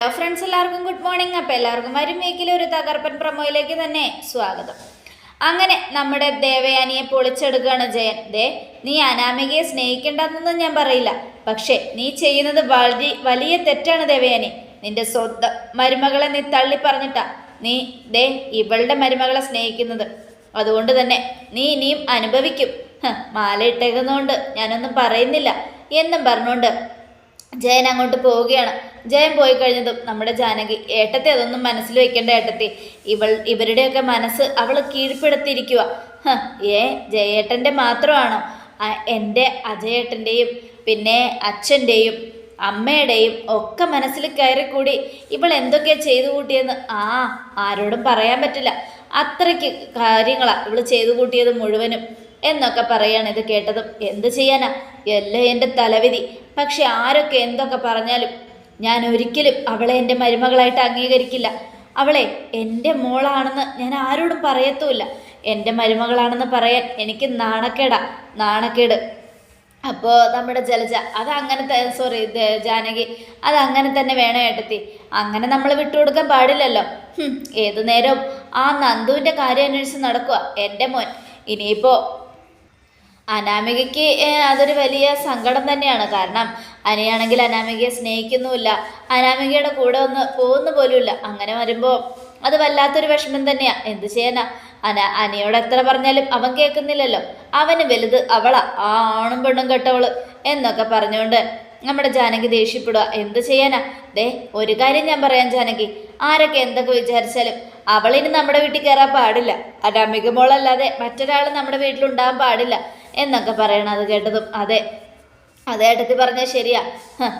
Hello friends എല്ലാവർക്കും good morning അപ്പോൾ എല്ലാവർക്കും വരും വീക്കിലെ ഒരു തകർപ്പൻ പ്രമോയിലേക്ക് തന്നെ സ്വാഗതം. അങ്ങനെ നമ്മുടെ ദേവയാനിയെ പൊളിച്ചെടുക്കുകയാണ് ജയൻ. ദേ നീ അനാമികയെ സ്നേഹിക്കേണ്ടെന്നൊന്നും ഞാൻ പറയില്ല. പക്ഷേ നീ ചെയ്യുന്നത് വളരെ വലിയ തെറ്റാണ് ദേവയാനി. നിന്റെ സ്വന്തം മരുമകളെ നീ തള്ളി പറഞ്ഞിട്ടാ. നീ ദേ ഇവളുടെ മരുമകളെ സ്നേഹിക്കുന്നത്. അതുകൊണ്ട് തന്നെ നീ ഇനിയും അനുഭവിക്കും. മാല ഇട്ടേക്കുന്നതുകൊണ്ട് ഞാനൊന്നും പറയുന്നില്ല. എന്നും പറഞ്ഞുകൊണ്ട് ജയൻ അങ്ങോട്ട് പോവുകയാണ്. ജയൻ പോയി കഴിഞ്ഞതും നമ്മുടെ ജാനകി ഏട്ടത്തെ അതൊന്നും മനസ്സിൽ വെക്കേണ്ട ഏട്ടത്തി. ഇവൾ ഇവരുടെയൊക്കെ മനസ്സ് അവൾ കീഴ്പ്പെടുത്തിയിരിക്കുക ഏ ജയേട്ടന്റെ മാത്രമാണോ? എന്റെ അജയേട്ടന്റെയും പിന്നെ അച്ഛന്റെയും അമ്മയുടെയും ഒക്കെ മനസ്സിൽ കയറിക്കൂടി ഇവൾ എന്തൊക്കെയാണ് ചെയ്തു കൂട്ടിയെന്ന് ആ ആരോടും പറയാൻ പറ്റില്ല. അത്രയ്ക്ക് കാര്യങ്ങളാണ് ഇവൾ ചെയ്തു കൂട്ടിയത് മുഴുവനും എന്നൊക്കെ പറയാണ് ഇത് കേട്ടതും. എന്ത് ചെയ്യാനാ? എല്ലാം എന്റെ തലവിധി. പക്ഷെ ആരൊക്കെ എന്തൊക്കെ പറഞ്ഞാലും ഞാൻ ഒരിക്കലും അവളെ എന്റെ മരുമകളായിട്ട് അംഗീകരിക്കില്ല. അവളെ എന്റെ മോളാണെന്ന് ഞാൻ ആരോടും പറയത്തുമില്ല. എന്റെ മരുമകളാണെന്ന് പറയാൻ എനിക്ക് നാണക്കേടാ നാണക്കേട്. അപ്പോൾ നമ്മുടെ ജലജ അത് അങ്ങനെ സോറി ജാനകി അത് അങ്ങനെ തന്നെ വേണം ഏട്ടത്തി. അങ്ങനെ നമ്മൾ വിട്ടുകൊടുക്കാൻ പാടില്ലല്ലോ. ഏതു നേരവും ആ നന്ദുവിന്റെ കാര്യം അന്വേഷിച്ച് നടക്കുക എന്റെ മോൻ. ഇനിയിപ്പോൾ അനാമികയ്ക്ക് അതൊരു വലിയ സങ്കടം തന്നെയാണ്. കാരണം അനിയാണെങ്കിൽ അനാമികയെ സ്നേഹിക്കുന്നുമില്ല. അനാമികയുടെ കൂടെ ഒന്ന് പോകുന്നു പോലുമില്ല. അങ്ങനെ വരുമ്പോൾ അത് വല്ലാത്തൊരു വിഷമം തന്നെയാ. എന്ത് ചെയ്യാനാ? അന അനിയോട് എത്ര പറഞ്ഞാലും അവൻ കേൾക്കുന്നില്ലല്ലോ. അവന് വലുത് അവളാ. ആ ആണും പെണ്ണും കെട്ടവൾ എന്നൊക്കെ പറഞ്ഞുകൊണ്ട് നമ്മുടെ ജാനകി ദേഷ്യപ്പെടുക എന്ത് ചെയ്യാനാ? ദേ ഒരു കാര്യം ഞാൻ പറയാം ജാനകി. ആരൊക്കെ എന്തൊക്കെ വിചാരിച്ചാലും അവളിനി നമ്മുടെ വീട്ടിൽ കയറാൻ പാടില്ല. അനാമിക മോളല്ലാതെ മറ്റൊരാൾ നമ്മുടെ വീട്ടിലുണ്ടാകാൻ പാടില്ല. എന്നൊക്കെ പറയണം അത് കേട്ടതും. അതെ. അതെ ഏട്ടത്തി പറഞ്ഞാൽ ശരിയാ.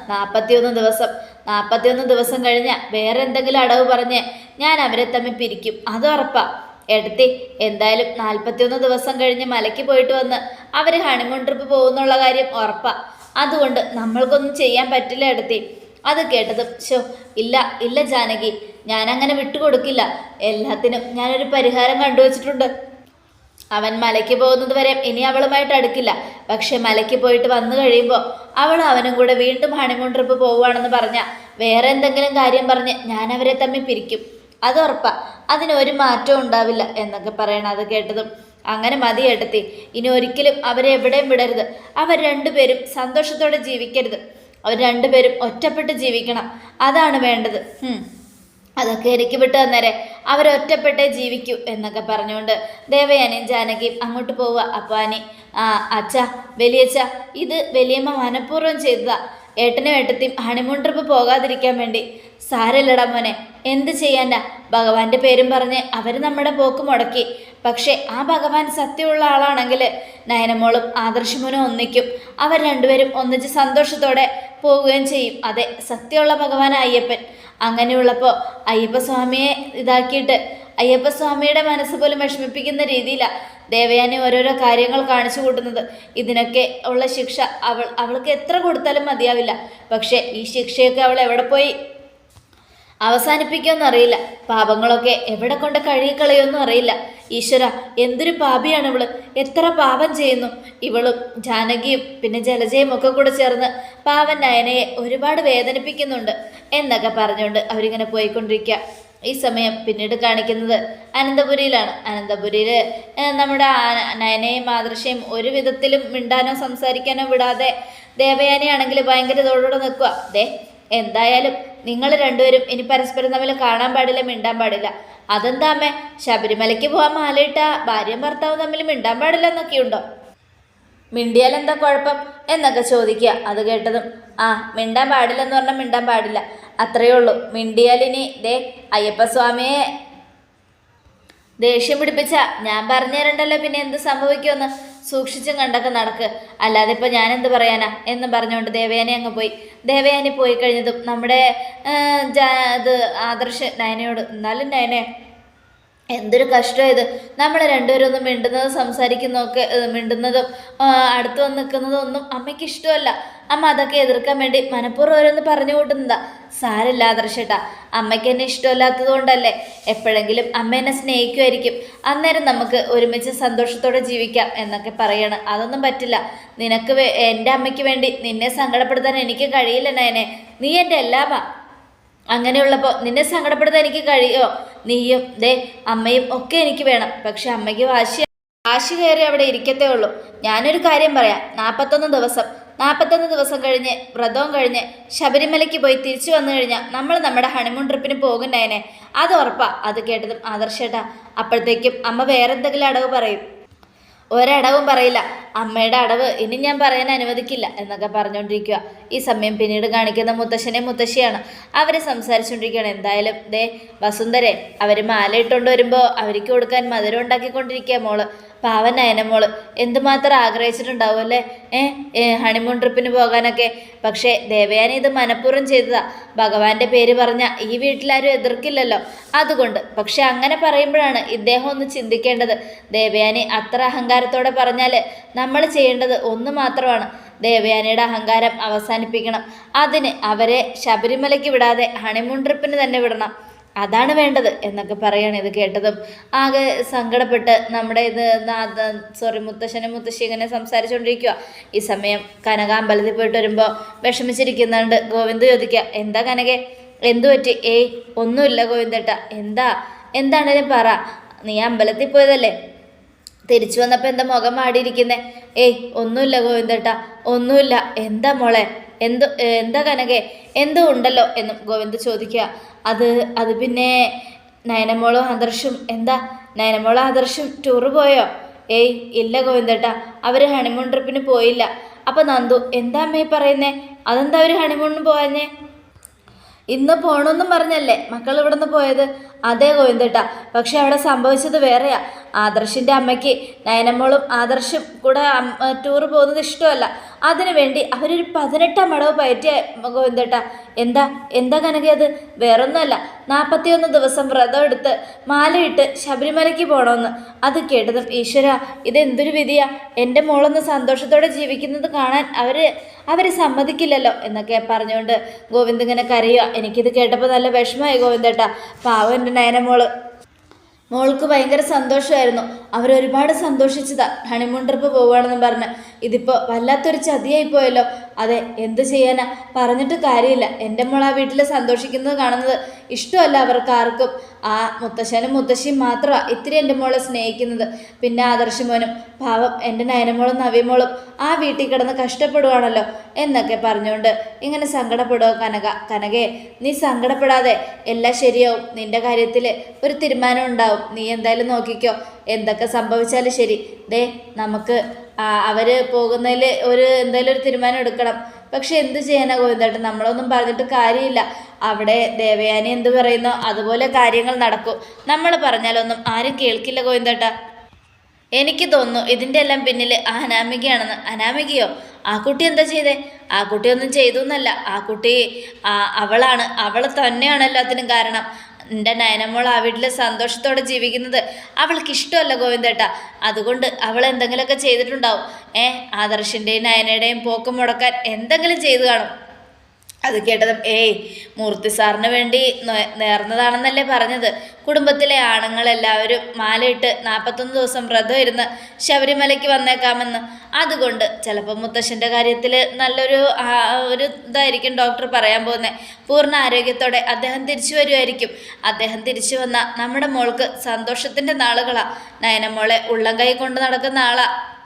നാൽപ്പത്തിയൊന്ന് ദിവസം. നാൽപ്പത്തിയൊന്ന് ദിവസം കഴിഞ്ഞ വേറെ എന്തെങ്കിലും അടവ് പറഞ്ഞ് ഞാൻ അവരെ തമ്മിൽ പിരിക്കും. അത് ഉറപ്പാ. എടുത്തി എന്തായാലും നാൽപ്പത്തിയൊന്ന് ദിവസം കഴിഞ്ഞ് മലയ്ക്ക് പോയിട്ട് വന്ന് അവർ ഹണിമൂൺ ട്രിപ്പ് പോകുന്നുള്ള കാര്യം ഉറപ്പാ. അതുകൊണ്ട് നമ്മൾക്കൊന്നും ചെയ്യാൻ പറ്റില്ല എടുത്തി അത് കേട്ടതും ഷോ ഇല്ല ഇല്ല ജാനകി. ഞാനങ്ങനെ വിട്ടുകൊടുക്കില്ല. എല്ലാത്തിനും ഞാനൊരു പരിഹാരം കണ്ടുവച്ചിട്ടുണ്ട്. അവൻ മലയ്ക്ക് പോകുന്നത് വരെ ഇനി അവളുമായിട്ട് അടുക്കില്ല. പക്ഷെ മലയ്ക്ക് പോയിട്ട് വന്നു കഴിയുമ്പോൾ അവൾ അവനും കൂടെ വീണ്ടും ഹണിമൂൺ ട്രിപ്പ് പോവുകയാണെന്ന് പറഞ്ഞ വേറെ എന്തെങ്കിലും കാര്യം പറഞ്ഞ് ഞാൻ അവരെ തമ്മിൽ പിരിക്കും. അത് ഉറപ്പാ. അതിന് ഒരു മാറ്റവും ഉണ്ടാവില്ല എന്നൊക്കെ പറയണം അത് കേട്ടതും. അങ്ങനെ മതി കേട്ടത്തി ഇനി ഒരിക്കലും അവരെ എവിടെയും വിടരുത്. അവർ രണ്ടുപേരും സന്തോഷത്തോടെ ജീവിക്കരുത്. അവർ രണ്ടുപേരും ഒറ്റപ്പെട്ട് ജീവിക്കണം. അതാണ് വേണ്ടത്. അതൊക്കെ എനിക്ക് വിട്ടു തന്നേരെ. അവരൊറ്റപ്പെട്ടേ ജീവിക്കൂ എന്നൊക്കെ പറഞ്ഞുകൊണ്ട് ദേവയാനിയും ജാനകിയും അങ്ങോട്ട് പോവുക. അപ്പോൾ അനി ആ അച്ഛ വലിയച്ഛ ഇത് വലിയമ്മ മനഃപൂർവം ചെയ്തതാ. ഏട്ടനും ഏട്ടത്തിയും ഹണിമൂൺ ട്രിപ്പ് പോകാതിരിക്കാൻ വേണ്ടി. സാരല്ലടാ മോനെ എന്ത് ചെയ്യാനാ? ഭഗവാന്റെ പേരും പറഞ്ഞ് അവർ നമ്മുടെ പോക്ക് മുടക്കി. പക്ഷേ ആ ഭഗവാൻ സത്യമുള്ള ആളാണെങ്കിൽ നയനമോളും ആദർശമോനും ഒന്നിക്കും. അവർ രണ്ടുപേരും ഒന്നിച്ച് സന്തോഷത്തോടെ പോവുകയും ചെയ്യും. അതെ സത്യമുള്ള ഭഗവാൻ അയ്യപ്പൻ. അങ്ങനെയുള്ളപ്പോൾ അയ്യപ്പസ്വാമിയെ ഇതാക്കിയിട്ട് അയ്യപ്പസ്വാമിയുടെ മനസ്സ് പോലും വിഷമിപ്പിക്കുന്ന രീതിയിലാണ് ദേവയാനി ഓരോരോ കാര്യങ്ങൾ കാണിച്ചു കൂട്ടുന്നത്. ഇതിനൊക്കെ ഉള്ള ശിക്ഷ അവൾ അവൾക്ക് എത്ര കൊടുത്താലും മതിയാവില്ല. പക്ഷേ ഈ ശിക്ഷയൊക്കെ അവൾ എവിടെ പോയി അവസാനിപ്പിക്കുമെന്ന് അറിയില്ല. പാപങ്ങളൊക്കെ എവിടെ കൊണ്ട് കഴുകിക്കളയുമെന്നും അറിയില്ല. ഈശ്വര എന്തൊരു പാപിയാണ് ഇവൾ എത്ര പാപം ചെയ്യുന്നു. ഇവളും ജാനകിയും പിന്നെ ജലജയും ഒക്കെ കൂടെ ചേർന്ന് പാവൻ നയനയെ ഒരുപാട് വേദനിപ്പിക്കുന്നുണ്ട് എന്നൊക്കെ പറഞ്ഞുകൊണ്ട് അവരിങ്ങനെ പോയിക്കൊണ്ടിരിക്കുക ഈ സമയം പിന്നീട് കാണിക്കുന്നത് അനന്തപുരിയിലാണ്. അനന്തപുരിയിൽ നമ്മുടെ നയനയും മാതൃശയും ഒരു വിധത്തിലും മിണ്ടാനോ സംസാരിക്കാനോ വിടാതെ ദേവയാനിയാണെങ്കിൽ ഭയങ്കര ഇതോടുകൂടെ നിൽക്കുക ദേ എന്തായാലും നിങ്ങൾ രണ്ടുപേരും ഇനി പരസ്പരം തമ്മിൽ കാണാൻ പാടില്ല മിണ്ടാൻ പാടില്ല. അതെന്താ അമ്മേ? ശബരിമലയ്ക്ക് പോകാൻ മാലയിട്ട ഭാര്യയും ഭർത്താവും തമ്മിൽ മിണ്ടാൻ പാടില്ല എന്നൊക്കെയുണ്ടോ? മിണ്ടിയാൽ എന്താ കുഴപ്പം എന്നൊക്കെ ചോദിക്കുക. അത് കേട്ടതും ആ മിണ്ടാൻ പാടില്ല എന്ന് പറഞ്ഞാൽ മിണ്ടാൻ പാടില്ല. അത്രയേ ഉള്ളൂ. മിണ്ടിയാൽ ഇനി ദേ അയ്യപ്പസ്വാമിയെ ദേഷ്യം പിടിപ്പിച്ച. ഞാൻ പറഞ്ഞു തരണ്ടല്ലോ പിന്നെ എന്ത് സംഭവിക്കുമെന്ന്. സൂക്ഷിച്ചും കണ്ടൊക്കെ നടക്ക്. അല്ലാതെ ഇപ്പം ഞാൻ എന്ത് പറയാനാ? എന്ന് പറഞ്ഞുകൊണ്ട് ദേവയാനി അങ്ങ് പോയി. ദേവയാനി പോയി കഴിഞ്ഞതും നമ്മുടെ ഇത് ആദർശ് നയനയോട് എന്നാലും നയനെ എന്തൊരു കഷ്ടം ഇത്. നമ്മൾ രണ്ടുപേരും ഒന്ന് മിണ്ടുന്നതും സംസാരിക്കുന്നതൊക്കെ മിണ്ടുന്നതും അടുത്ത് വന്ന് നിൽക്കുന്നതും ഒന്നും അമ്മയ്ക്ക് ഇഷ്ടമല്ല. അമ്മ അതൊക്കെ എതിർക്കാൻ വേണ്ടി മനഃപൂർവം ഓരോന്ന് പറഞ്ഞു കൂട്ടുന്നതാ സാരില്ല ആദർശേട്ടാ അമ്മയ്ക്ക് എന്നെ ഇഷ്ടമല്ലാത്തത് കൊണ്ടല്ലേ എപ്പോഴെങ്കിലും അമ്മ എന്നെ സ്നേഹിക്കുമായിരിക്കും. അന്നേരം നമുക്ക് ഒരുമിച്ച് സന്തോഷത്തോടെ ജീവിക്കാം എന്നൊക്കെ പറയണം. അതൊന്നും പറ്റില്ല. നിനക്ക് എന്റെ അമ്മയ്ക്ക് വേണ്ടി നിന്നെ സങ്കടപ്പെടുത്താൻ എനിക്ക് കഴിയില്ല നയനെ. നീ എന്റെ എല്ലാമാ അങ്ങനെയുള്ളപ്പോൾ നിന്നെ സങ്കടപ്പെടുത്താൻ എനിക്ക് കഴിയോ? നീയും ദേ അമ്മയും ഒക്കെ എനിക്ക് വേണം. പക്ഷെ അമ്മയ്ക്ക് വാശി വാശി കയറി അവിടെ ഇരിക്കത്തേ ഉള്ളൂ. ഞാനൊരു കാര്യം പറയാം. നാൽപ്പത്തൊന്ന് ദിവസം നാൽപ്പത്തൊന്ന് ദിവസം കഴിഞ്ഞ് വ്രതവും കഴിഞ്ഞ് ശബരിമലയ്ക്ക് പോയി തിരിച്ചു വന്നു കഴിഞ്ഞാൽ നമ്മൾ നമ്മുടെ ഹണിമൂൺ ട്രിപ്പിന് പോകുന്നതിനെ അത് ഉറപ്പാ അത് കേട്ടതും ആദർശേട്ടാ. അപ്പോഴത്തേക്കും അമ്മ വേറെന്തെങ്കിലും അടവ് പറയും. ഒരടവും പറയില്ല. അമ്മയുടെ അടവ് ഇനി ഞാൻ പറയാൻ അനുവദിക്കില്ല എന്നൊക്കെ പറഞ്ഞുകൊണ്ടിരിക്കുക ഈ സമയം പിന്നീട് കാണിക്കുന്ന മുത്തശ്ശനെ മുത്തശ്ശിയാണ്. അവർ സംസാരിച്ചുകൊണ്ടിരിക്കുകയാണ് എന്തായാലും ദേ വസുന്ധരെ അവർ മാല ഇട്ടുകൊണ്ട് വരുമ്പോൾ അവർക്ക് കൊടുക്കാൻ മധുരം ഉണ്ടാക്കിക്കൊണ്ടിരിക്കുക മോൾ. പാവൻ നയനമോൾ എന്തുമാത്രം ആഗ്രഹിച്ചിട്ടുണ്ടാവും അല്ലേ? ഏ ഹണിമൂൺ ട്രിപ്പിന് പോകാനൊക്കെ. പക്ഷേ ദേവയാനി ഇത് മനഃപൂർവം ചെയ്തതാ. ഭഗവാന്റെ പേര് പറഞ്ഞ ഈ വീട്ടിലാരും എതിർക്കില്ലല്ലോ. അതുകൊണ്ട് പക്ഷെ അങ്ങനെ പറയുമ്പോഴാണ് ഇദ്ദേഹം ഒന്ന് ചിന്തിക്കേണ്ടത്. ദേവയാനി അത്ര അഹങ്കാരത്തോടെ പറഞ്ഞാൽ നമ്മൾ ചെയ്യേണ്ടത് ഒന്ന് മാത്രമാണ്. ദേവയാനിയുടെ അഹങ്കാരം അവസാനിപ്പിക്കണം. അതിന് അവരെ ശബരിമലയ്ക്ക് വിടാതെ ഹണിമൂൺ ട്രിപ്പിന് തന്നെ വിടണം. അതാണ് വേണ്ടത് എന്നൊക്കെ പറയാണ് ഇത് കേട്ടതും. ആകെ സങ്കടപ്പെട്ട് നമ്മുടെ ഇത് സോറി മുത്തശ്ശനും മുത്തശ്ശി ഇങ്ങനെ സംസാരിച്ചുകൊണ്ടിരിക്കുക ഈ സമയം കനക അമ്പലത്തിൽ പോയിട്ട് വരുമ്പോൾ വിഷമിച്ചിരിക്കുന്നുണ്ട്. ഗോവിന്ദ് ചോദിക്കുക എന്താ കനകെ? എന്തു പറ്റി? ഏയ് ഒന്നുമില്ല ഗോവിന്ദേട്ട. എന്താ? എന്താണേലും പറ? നീ അമ്പലത്തിൽ പോയതല്ലേ? തിരിച്ചു വന്നപ്പോൾ എന്താ മുഖം മാടിയിരിക്കുന്നേ? ഏയ് ഒന്നുമില്ല ഗോവിന്ദേട്ടാ ഒന്നുമില്ല. എന്താ മോളെ? എന്ത് എന്താ കനകെ? എന്തോ ഉണ്ടല്ലോ എന്നും ഗോവിന്ദ് ചോദിക്കുക. അത് അത് പിന്നെ നയനമോളും ആദർശും എന്താ? നയനമോളും ആദർശും ടൂറ് പോയോ? ഏയ് ഇല്ല ഗോവിന്ദേട്ടാ അവർ ഹണിമൂൺ ട്രിപ്പിന് പോയില്ല. അപ്പം നന്ദു എന്താ അമ്മേ പറയുന്നേ? അതെന്താ അവർ ഹണിമൂണിന് പോയഞ്ഞേ ഇന്ന് പോണമെന്നും പറഞ്ഞല്ലേ മക്കൾ ഇവിടുന്ന് പോയത്? അതേ ഗോവിന്ദേട്ടാ പക്ഷെ അവിടെ സംഭവിച്ചത് വേറെയാ. ആദർശിന്റെ അമ്മയ്ക്ക് നയനമ്മളും ആദർശും കൂടെ ടൂർ പോകുന്നത് ഇഷ്ടമല്ല. അതിനുവേണ്ടി അവരൊരു പതിനെട്ടാം മടവ് പയറ്റിയ ഗോവിന്ദേട്ട എന്താ എന്താ കനകെ അത്? വേറൊന്നുമല്ല. നാൽപ്പത്തിയൊന്ന് ദിവസം വ്രതം എടുത്ത് മാലയിട്ട് ശബരിമലയ്ക്ക് പോകണമെന്ന് അത് കേട്ടതും ഈശ്വര ഇതെന്തൊരു വിധിയാ? എന്റെ മോളൊന്ന് സന്തോഷത്തോടെ ജീവിക്കുന്നത് കാണാൻ അവർ അവർ സമ്മതിക്കില്ലല്ലോ എന്നൊക്കെ പറഞ്ഞുകൊണ്ട് ഗോവിന്ദ് ഇങ്ങനെ കരയുക എനിക്കിത് കേട്ടപ്പോൾ നല്ല വിഷമമായി ഗോവിന്ദേട്ട. പാവം എന്റെ നയനമോൾ. മോൾക്ക് ഭയങ്കര സന്തോഷമായിരുന്നു. അവരൊരുപാട് സന്തോഷിച്ചതാ. ഹണിമൂൺ ട്രിപ്പ് പോവുകയാണെന്ന് പറഞ്ഞ്. ഇതിപ്പോൾ വല്ലാത്തൊരു ചതിയായി പോയല്ലോ അതെ എന്ത് ചെയ്യാനാ? പറഞ്ഞിട്ട് കാര്യമില്ല. എന്റെ മോൾ ആ വീട്ടിൽ സന്തോഷിക്കുന്നത് കാണുന്നത് ഇഷ്ടമല്ല അവർക്ക് ആർക്കും ആ മുത്തശ്ശനും മുത്തശ്ശിയും മാത്രമാണ് ഇത്തിരി എന്റെ മോളെ സ്നേഹിക്കുന്നത്. പിന്നെ ആദർശമോനും പാവം എന്റെ നയനമോളും നവിമോളും ആ വീട്ടിൽ കിടന്ന് കഷ്ടപ്പെടുവാണല്ലോ എന്നൊക്കെ പറഞ്ഞുകൊണ്ട് ഇങ്ങനെ സങ്കടപ്പെടുക കനക? കനകയെ നീ സങ്കടപ്പെടാതെ എല്ലാം ശരിയാവും. നിന്റെ കാര്യത്തിൽ ഒരു തീരുമാനം ഉണ്ടാവും. നീ എന്തായാലും നോക്കിക്കോ. എന്തൊക്കെ സംഭവിച്ചാലും ശരി. ദേ നമുക്ക് അവർ പോകുന്നതിൽ ഒരു എന്തായാലും ഒരു തീരുമാനം എടുക്കണം. പക്ഷെ എന്ത് ചെയ്യാനാ ഗോവിന്ദേട്ടൻ? നമ്മളൊന്നും പറഞ്ഞിട്ട് കാര്യമില്ല. അവിടെ ദേവയാനി എന്ത് പറയുന്നോ? അതുപോലെ കാര്യങ്ങൾ നടക്കും. നമ്മൾ പറഞ്ഞാലൊന്നും ആരും കേൾക്കില്ല ഗോവിന്ദേട്ട. എനിക്ക് തോന്നുന്നു ഇതിന്റെ എല്ലാം പിന്നിൽ അനാമികയാണെന്ന്. അനാമികയോ? ആ കുട്ടി എന്താ ചെയ്തേ? ആ കുട്ടി ഒന്നും ചെയ്തു എന്നല്ല. ആ കുട്ടി അവളാണ്. അവൾ തന്നെയാണ് എല്ലാത്തിനും കാരണം. എന്റെ നയനമോൾ ആ വീട്ടിൽ സന്തോഷത്തോടെ ജീവിക്കുന്നത് അവൾക്ക് ഇഷ്ടമല്ല ഗോവിന്ദേട്ട. അതുകൊണ്ട് അവൾ എന്തെങ്കിലുമൊക്കെ ചെയ്തിട്ടുണ്ടാവും. ഏ ആദർശിന്റെയും നയനയുടെയും പോക്ക് മുടക്കാൻ എന്തെങ്കിലും ചെയ്തു കാണും. അത് കേട്ടതും ഏയ് മൂർത്തി സാറിന് വേണ്ടി നേർന്നതാണെന്നല്ലേ പറഞ്ഞത്. കുടുംബത്തിലെ ആണുങ്ങളെല്ലാവരും മാലയിട്ട് നാൽപ്പത്തൊന്ന് ദിവസം വ്രതം ഇരുന്ന് ശബരിമലയ്ക്ക് വന്നേക്കാമെന്ന്. അതുകൊണ്ട് ചിലപ്പോൾ മുത്തശ്ശന്റെ കാര്യത്തിൽ നല്ലൊരു ഒരു ഇതായിരിക്കും ഡോക്ടർ പറയാൻ പോകുന്നത് പൂർണ ആരോഗ്യത്തോടെ അദ്ദേഹം തിരിച്ചു വരുമായിരിക്കും അദ്ദേഹം തിരിച്ചു വന്ന നമ്മുടെ മോൾക്ക് സന്തോഷത്തിന്റെ നാളുകളാണ് നയനമോളെ ഉള്ളം കൈ കൊണ്ട് നടക്കുന്ന ആളാണ്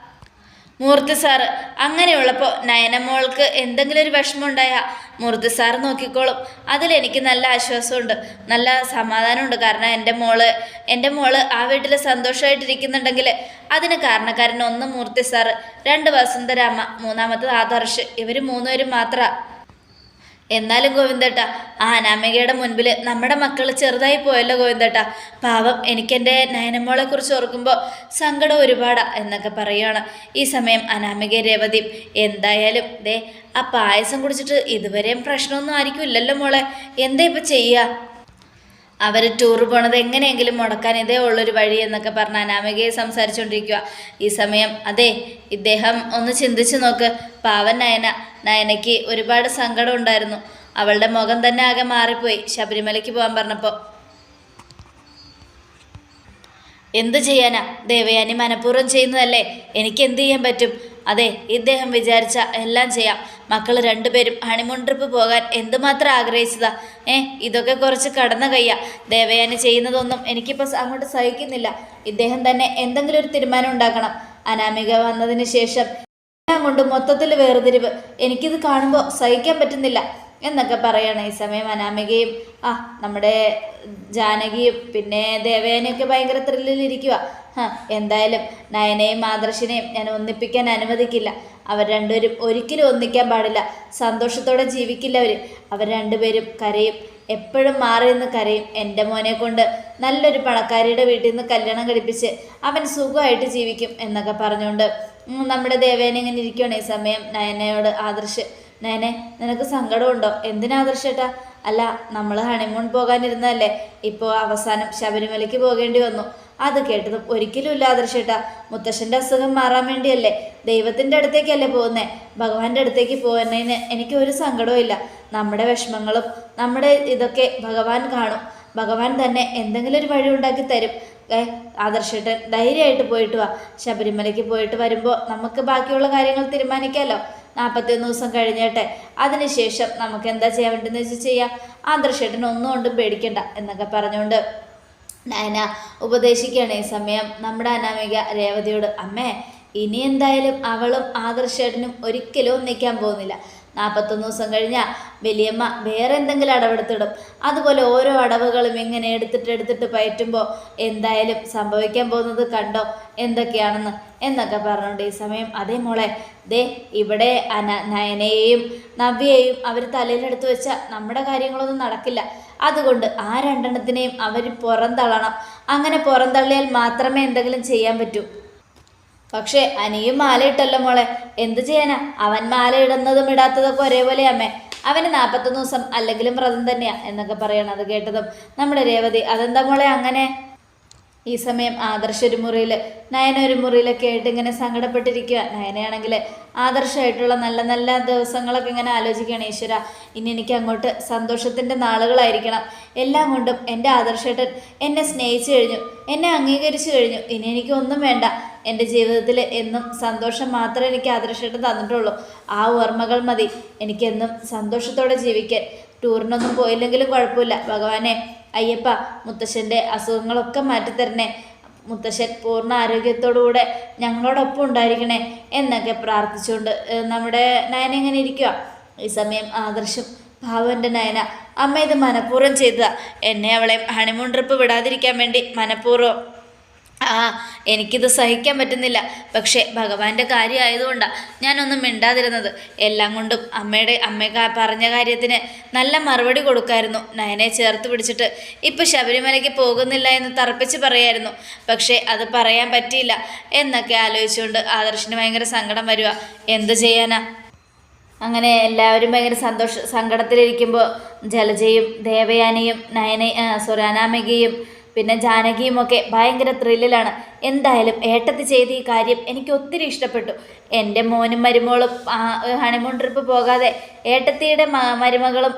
മൂർത്തി സാറ് അങ്ങനെയുള്ളപ്പോൾ നയനമോൾക്ക് എന്തെങ്കിലും ഒരു വിഷമം ഉണ്ടായാൽ മൂർത്തി സാറ് നോക്കിക്കോളും. അതിലെനിക്ക് നല്ല ആശ്വാസമുണ്ട് നല്ല സമാധാനമുണ്ട്. കാരണം എന്റെ മോൾ എന്റെ മോൾ ആ വീട്ടിൽ സന്തോഷമായിട്ടിരിക്കുന്നുണ്ടെങ്കിൽ അതിന് കാരണക്കാരൻ ഒന്ന് മൂർത്തി സാറ് രണ്ട് വസന്തരാമ മൂന്നാമത്തത് ആദർശ് ഇവർ മൂന്നുപേരും മാത്രമാണ് എന്നാലും ഗോവിന്ദേട്ട ആ അനാമികയുടെ മുൻപിൽ നമ്മുടെ മക്കൾ ചെറുതായി പോയല്ലോ ഗോവിന്ദേട്ട. പാവം എനിക്കെന്റെ നയനമോളെ കുറിച്ച് ഓർക്കുമ്പോൾ സങ്കടം ഒരുപാടാ എന്നൊക്കെ പറയുകയാണ് ഈ സമയം അനാമിക രേവതി. എന്തായാലും ദേ ആ പായസം കുടിച്ചിട്ട് ഇതുവരെയും പ്രശ്നമൊന്നും ആയിരിക്കും ഇല്ലല്ലോ മോളെ. എന്താ ഇപ്പം ചെയ്യുക അവർ ടൂർ പോണത് എങ്ങനെയെങ്കിലും മുടക്കാൻ ഇതേ ഉള്ളൊരു വഴി എന്നൊക്കെ പറഞ്ഞ് അനാമികയെ സംസാരിച്ചുകൊണ്ടിരിക്കുക ഈ സമയം അതെ ഇദ്ദേഹം ഒന്ന് ചിന്തിച്ചു നോക്ക്. പാവൻ നയന. നയനയ്ക്ക് ഒരുപാട് സങ്കടം ഉണ്ടായിരുന്നു. അവളുടെ മുഖം തന്നെ ആകെ മാറിപ്പോയി. ശബരിമലയ്ക്ക് പോകാൻ പറഞ്ഞപ്പോൾ എന്തു ചെയ്യാനാ? ദേവയാനി മനഃപൂർവം ചെയ്യുന്നതല്ലേ? എനിക്ക് എന്ത് ചെയ്യാൻ പറ്റും? അതെ ഇദ്ദേഹം വിചാരിച്ച എല്ലാം ചെയ്യാം. മക്കൾ രണ്ടുപേരും ഹണിമൂൺ ട്രിപ്പ് പോകാൻ എന്തുമാത്രം ആഗ്രഹിച്ചതാ? ഏ ഇതൊക്കെ കുറച്ച് കടന്ന കയ്യ. ദേവയാനി ചെയ്യുന്നതൊന്നും എനിക്കിപ്പോൾ അങ്ങോട്ട് സഹിക്കുന്നില്ല. ഇദ്ദേഹം തന്നെ എന്തെങ്കിലും ഒരു തീരുമാനം ഉണ്ടാക്കണം. അനാമിക വന്നതിന് ശേഷം എല്ലാം കൊണ്ട് മൊത്തത്തിൽ വേർതിരിവ്. എനിക്കിത് കാണുമ്പോൾ സഹിക്കാൻ പറ്റുന്നില്ല. എന്നൊക്കെ പറയണം ഈ സമയം അനാമികയും ആ നമ്മുടെ ജാനകിയും പിന്നെ ദേവേനയൊക്കെ ഭയങ്കര ത്രില്ലിലിരിക്കുക എന്തായാലും നയനയും മാദർശിനെയും ഞാൻ ഒന്നിപ്പിക്കാൻ അനുവദിക്കില്ല. അവർ രണ്ടുപേരും ഒരിക്കലും ഒന്നിക്കാൻ പാടില്ല. സന്തോഷത്തോടെ ജീവിക്കില്ല അവർ അവർ രണ്ടുപേരും കരയും. എപ്പോഴും മാറി നിന്ന് കരയും. എന്റെ മോനെ കൊണ്ട് നല്ലൊരു പണക്കാരിയുടെ വീട്ടിൽ നിന്ന് കല്യാണം കഴിപ്പിച്ച് അവൻ സുഖമായിട്ട് ജീവിക്കും എന്നൊക്കെ പറഞ്ഞുകൊണ്ട് നമ്മുടെ ദേവേനെ ഇങ്ങനെ ഇരിക്കുകയാണ് ഈ സമയം നയനയോട് ആദർശ്. നയനെ നിനക്ക് സങ്കടമുണ്ടോ? എന്തിനാ ആദർശേട്ടാ? അല്ല നമ്മൾ ഹണിമൂൺ പോകാനിരുന്നതല്ലേ? ഇപ്പോൾ അവസാനം ശബരിമലയ്ക്ക് പോകേണ്ടി വന്നു. അത് കേട്ടതും ഒരിക്കലും ഇല്ല ആദർശേട്ടാ. മുത്തശ്ശന്റെ അസുഖം മാറാൻ വേണ്ടിയല്ലേ? ദൈവത്തിന്റെ അടുത്തേക്കല്ലേ പോകുന്നേ? ഭഗവാന്റെ അടുത്തേക്ക് പോകുന്നതിന് എനിക്ക് ഒരു സങ്കടവും നമ്മുടെ വിഷമങ്ങളും നമ്മുടെ ഇതൊക്കെ ഭഗവാൻ കാണും. ഭഗവാൻ തന്നെ എന്തെങ്കിലും ഒരു വഴി ഉണ്ടാക്കി തരും ആദർശേട്ടൻ ധൈര്യമായിട്ട് പോയിട്ട് വാ. ശബരിമലയ്ക്ക് പോയിട്ട് വരുമ്പോൾ നമുക്ക് ബാക്കിയുള്ള കാര്യങ്ങൾ തീരുമാനിക്കാമല്ലോ നാൽപ്പത്തിയൊന്ന് ദിവസം കഴിഞ്ഞേട്ടെ. അതിനുശേഷം നമുക്ക് എന്താ ചെയ്യാൻ പറ്റുന്നത് വെച്ചാൽ ചെയ്യാം. ആദർശേട്ടൻ ഒന്നും കൊണ്ടും പേടിക്കണ്ട എന്നൊക്കെ പറഞ്ഞുകൊണ്ട് നയന ഉപദേശിക്കുകയാണ്. ഈ സമയം നമ്മുടെ അനാമിക രേവതിയോട് അമ്മേ ഇനി എന്തായാലും അവളും ആദർശേട്ടനും ഒരിക്കലും ഒന്നിക്കാൻ പോകുന്നില്ല. നാൽപ്പത്തൊന്ന് ദിവസം കഴിഞ്ഞാൽ വലിയമ്മ വേറെ എന്തെങ്കിലും അടവെടുത്തിടും. അതുപോലെ ഓരോ അടവുകളും ഇങ്ങനെ എടുത്തിട്ട് എടുത്തിട്ട് പയറ്റുമ്പോൾ എന്തായാലും സംഭവിക്കാൻ പോകുന്നത് കണ്ടോ? എന്തൊക്കെയാണെന്ന് എന്നൊക്കെ പറഞ്ഞുകൊണ്ട് ഈ സമയം. അതേ മോളെ ദേ ഇവിടെ അന നയനയെയും നവ്യയെയും അവർ തലയിലെടുത്ത് വെച്ചാൽ നമ്മുടെ കാര്യങ്ങളൊന്നും നടക്കില്ല. അതുകൊണ്ട് ആ രണ്ടെണ്ണത്തിനെയും അവർ പുറന്തള്ളണം. അങ്ങനെ പുറന്തള്ളിയാൽ മാത്രമേ എന്തെങ്കിലും ചെയ്യാൻ പറ്റൂ. പക്ഷേ അനിയും മാല ഇട്ടല്ലോ മോളെ. എന്തു ചെയ്യാനാ? അവൻ മാല ഇടുന്നതും ഇടാത്തതൊക്കെ ഒരേപോലെ അമ്മേ. അവന് നാൽപ്പത്തൊന്ന് ദിവസം അല്ലെങ്കിലും വ്രതം തന്നെയാ എന്നൊക്കെ പറയണം അത് കേട്ടതും നമ്മുടെ രേവതി. അതെന്താ മോളെ അങ്ങനെ? ഈ സമയം ആദർശ ഒരു മുറിയിൽ നയന ഒരു മുറിയിലൊക്കെ ആയിട്ട് ഇങ്ങനെ സങ്കടപ്പെട്ടിരിക്കുക നയനയാണെങ്കിൽ ആദർശമായിട്ടുള്ള നല്ല നല്ല ദിവസങ്ങളൊക്കെ ഇങ്ങനെ ആലോചിക്കുകയാണ് ഈശ്വര. ഇനി എനിക്ക് അങ്ങോട്ട് സന്തോഷത്തിന്റെ നാളുകളായിരിക്കണം. എല്ലാം കൊണ്ടും എന്റെ ആദർശേട്ടൻ എന്നെ സ്നേഹിച്ചു കഴിഞ്ഞു എന്നെ അംഗീകരിച്ചു കഴിഞ്ഞു. ഇനി എനിക്കൊന്നും വേണ്ട. എന്റെ ജീവിതത്തിൽ എന്നും സന്തോഷം മാത്രമേ എനിക്ക് ആദർശേട്ടൻ തന്നിട്ടുള്ളൂ. ആ ഓർമ്മകൾ മതി. എനിക്കെന്നും സന്തോഷത്തോടെ ജീവിക്കാൻ. ടൂറിനൊന്നും പോയില്ലെങ്കിലും കുഴപ്പമില്ല. ഭഗവാനെ അയ്യപ്പ മുത്തശ്ശന്റെ അസുഖങ്ങളൊക്കെ മാറ്റിത്തരണേ. മുത്തശ്ശൻ പൂർണ ആരോഗ്യത്തോടുകൂടെ ഞങ്ങളോടൊപ്പം ഉണ്ടായിരിക്കണേ എന്നൊക്കെ പ്രാർത്ഥിച്ചുകൊണ്ട് നമ്മുടെ നയന ഇങ്ങനെ ഇരിക്കുക ഈ സമയം ആദർശം ഭാവന്റെ നയന അമ്മ ഇത് മനഃപൂർവം ചെയ്തതാ. എന്നെ അവളെ ഹണിമൂൺ ട്രിപ്പ് വിടാതിരിക്കാൻ വേണ്ടി മനഃപൂർവം ആ എനിക്കിത് സഹിക്കാൻ പറ്റുന്നില്ല. പക്ഷേ ഭഗവാന്റെ കാര്യമായതുകൊണ്ടാണ് ഞാനൊന്നും മിണ്ടാതിരുന്നത്. എല്ലാം കൊണ്ടും അമ്മയുടെ അമ്മ പറഞ്ഞ കാര്യത്തിന് നല്ല മറുപടി കൊടുക്കായിരുന്നു. നയനെ ചേർത്ത് പിടിച്ചിട്ട് ഇപ്പം ശബരിമലയ്ക്ക് പോകുന്നില്ല എന്ന് തറപ്പിച്ച് പറയായിരുന്നു. പക്ഷേ അത് പറയാൻ പറ്റിയില്ല. എന്നൊക്കെ ആലോചിച്ചുകൊണ്ട് ആദർശിന് ഭയങ്കര സങ്കടം വരിക എന്ത് ചെയ്യാനാ? അങ്ങനെ എല്ലാവരും ഭയങ്കര സന്തോഷ സങ്കടത്തിലിരിക്കുമ്പോൾ ജലജയും ദേവയാനിയും നയനെ സോറി പിന്നെ ജാനകിയും ഒക്കെ ഭയങ്കര ത്രില്ലിലാണ്. എന്തായാലും ഏട്ടത്തി ചെയ്ത ഈ കാര്യം എനിക്ക് ഒത്തിരി ഇഷ്ടപ്പെട്ടു. എന്റെ മോനും മരുമകളും ഹണിമൂൺ ട്രിപ്പ് പോകാതെ ഏട്ടത്തിയുടെ മരുമകളും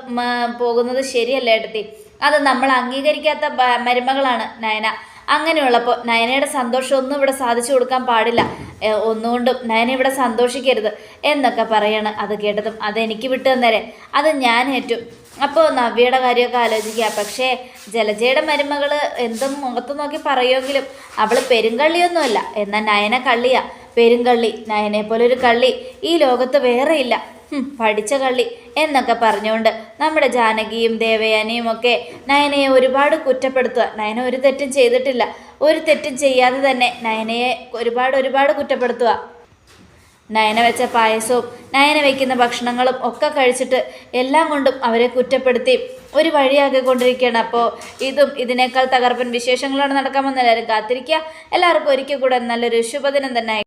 പോകുന്നത് ശരിയല്ല ഏട്ടത്തി. അത് നമ്മൾ അംഗീകരിക്കാത്ത മരുമകളാണ് നയന. അങ്ങനെയുള്ളപ്പോൾ നയനയുടെ സന്തോഷമൊന്നും ഇവിടെ സാധിച്ചു കൊടുക്കാൻ പാടില്ല. ഒന്നുകൊണ്ടും നയന ഇവിടെ സന്തോഷിക്കരുത് എന്നൊക്കെ പറയാണ്. അത് കേട്ടതും അതെനിക്ക് വിട്ടു തന്നേരെ. അത് ഞാൻ ഏറ്റു. അപ്പോൾ നവ്യയുടെ കാര്യമൊക്കെ ആലോചിക്കുക. പക്ഷേ ജലജയുടെ മരുമകൾ എന്തും മുഖത്ത് നോക്കി പറയുമെങ്കിലും അവൾ പെരുങ്കള്ളിയൊന്നുമല്ല. എന്നാൽ നയന കള്ളിയാ പെരുങ്കള്ളി നയനെ പോലെ ഒരു കള്ളി ഈ ലോകത്ത് വേറെയില്ല പഠിച്ച കള്ളി എന്നൊക്കെ പറഞ്ഞുകൊണ്ട് നമ്മുടെ ജാനകിയും ദേവയാനിയും ഒക്കെ നയനയെ ഒരുപാട് കുറ്റപ്പെടുത്തുക. നയന ഒരു തെറ്റും ചെയ്തിട്ടില്ല. ഒരു തെറ്റും ചെയ്യാതെ തന്നെ നയനയെ ഒരുപാട് ഒരുപാട് കുറ്റപ്പെടുത്തുക. നയന വെച്ച പായസവും നയന വയ്ക്കുന്ന ഭക്ഷണങ്ങളും ഒക്കെ കഴിച്ചിട്ട് എല്ലാം കൊണ്ടും അവരെ കുറ്റപ്പെടുത്തി ഒരു വഴിയാക്കിക്കൊണ്ടിരിക്കുകയാണ് അപ്പോൾ ഇതും ഇതിനേക്കാൾ തകർപ്പൻ വിശേഷങ്ങളാണ് നടക്കാമെന്ന് എല്ലാവരും കാത്തിരിക്കുക. എല്ലാവർക്കും ഒരിക്കൽ കൂടെ നല്ലൊരു ശുഭദിനം തന്നെ